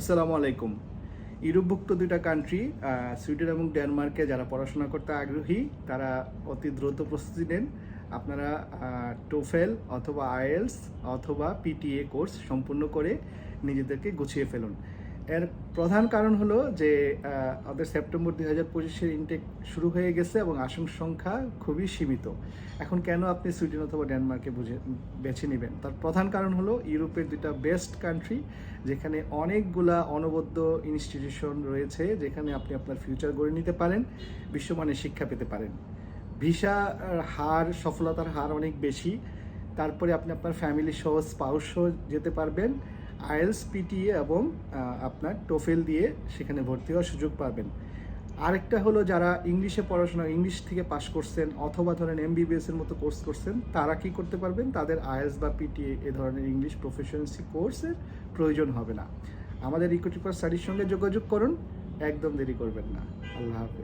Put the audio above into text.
আসসালামু আলাইকুম। ইউরোপভুক্ত দুইটা কান্ট্রি সুইডেন এবং ডেনমার্কে যারা পড়াশোনা করতে আগ্রহী, তারা অতি দ্রুত প্রস্তুতি নেন। আপনারা টোফেল অথবা আইএলস অথবা পিটিএ কোর্স সম্পূর্ণ করে নিজেদেরকে গুছিয়ে ফেলুন। এর প্রধান কারণ হলো যে আমাদের সেপ্টেম্বর দুই হাজার পঁচিশের ইনটেক শুরু হয়ে গেছে এবং আসন সংখ্যা খুবই সীমিত। এখন কেন আপনি সুইডেন অথবা ডেনমার্কে বুঝে, বেছে নেবেন? তার প্রধান কারণ হলো ইউরোপের দুইটা বেস্ট কান্ট্রি যেখানে অনেকগুলা অনবদ্য ইনস্টিটিউশন রয়েছে, যেখানে আপনি আপনার ফিউচার গড়ে নিতে পারেন, বিশ্বমানের শিক্ষা পেতে পারেন। ভিসা হার, সফলতার হার অনেক বেশি। তারপরে আপনি আপনার ফ্যামিলি সহ স্পাউস সহ যেতে পারবেন। আইএলস পিটিএ এবং আপনার টোফেল দিয়ে সেখানে ভর্তি হওয়ার সুযোগ পাবেন। আরেকটা হলো যারা ইংলিশে পড়াশোনা, ইংলিশ থেকে পাশ করছেন অথবা ধরেন এমবিবিএস এর মতো কোর্স করছেন, তারা কি করতে পারবেন? তাদের আইএলস বা পিটিএ এ ধরনের ইংলিশ প্রফেশনসি কোর্সের প্রয়োজন হবে না। আমাদের ইকোটিপার স্টাডির সঙ্গে যোগাযোগ করুন, একদম দেরি করবেন না। আল্লাহ হাফেজ।